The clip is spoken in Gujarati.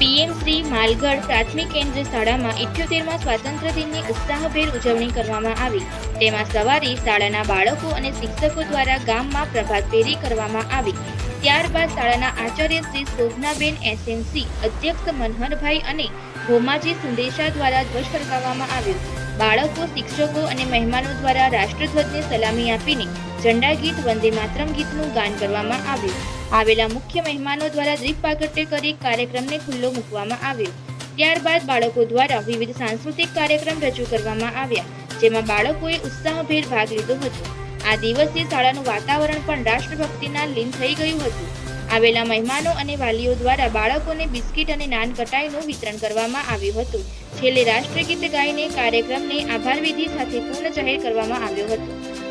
નગર પ્રાથમિક કેન્દ્ર શાળામાં ઇઠ્યોતેરમાં સ્વાતંત્ર્ય દિનની ઉત્સાહભેર ઉજવણી કરવામાં આવી. તેમાં સવારે શાળાના બાળકો અને શિક્ષકો દ્વારા ગામમાં પ્રભાત ફેરી કરવામાં આવી. ત્યારબાદ શાળાના આચાર્ય શ્રી શોભનાબેન એસએમસી, અધ્યક્ષ મનહરભાઈ અને ભોમાજી સુંદેશા દ્વારા ધ્વજ ફરકાવવામાં આવ્યો. બાળકો, શિક્ષકો અને મહેમાનો દ્વારા રાષ્ટ્રધ્વજને સલામી આપીને ઝંડા ગીત વંદે માતરમ ગીતનું ગાન કરવામાં આવ્યું. આવેલા મુખ્ય મહેમાનો દ્વારા દીપ પ્રાગટ્ય કરી કાર્યક્રમને ખુલ્લો મૂકવામાં આવ્યો. ત્યારબાદ બાળકો દ્વારા વિવિધ સાંસ્કૃતિક કાર્યક્રમ રજૂ કરવામાં આવ્યા, જેમાં બાળકોએ ઉત્સાહભેર ભાગ લીધો હતો. આ દિવસે શાળાનું વાતાવરણ પણ રાષ્ટ્રભક્તિના લીન થઈ ગયું હતું. આવેલા મહેમાનો અને વાલીઓ દ્વારા બાળકોને બિસ્કિટ અને નાન કટાઈનું વિતરણ કરવામાં આવ્યું હતું. છેલ્લે રાષ્ટ્રગીત ગાઈને કાર્યક્રમને આભાર વિધિ સાથે પૂર્ણ જાહેર કરવામાં આવ્યો હતો.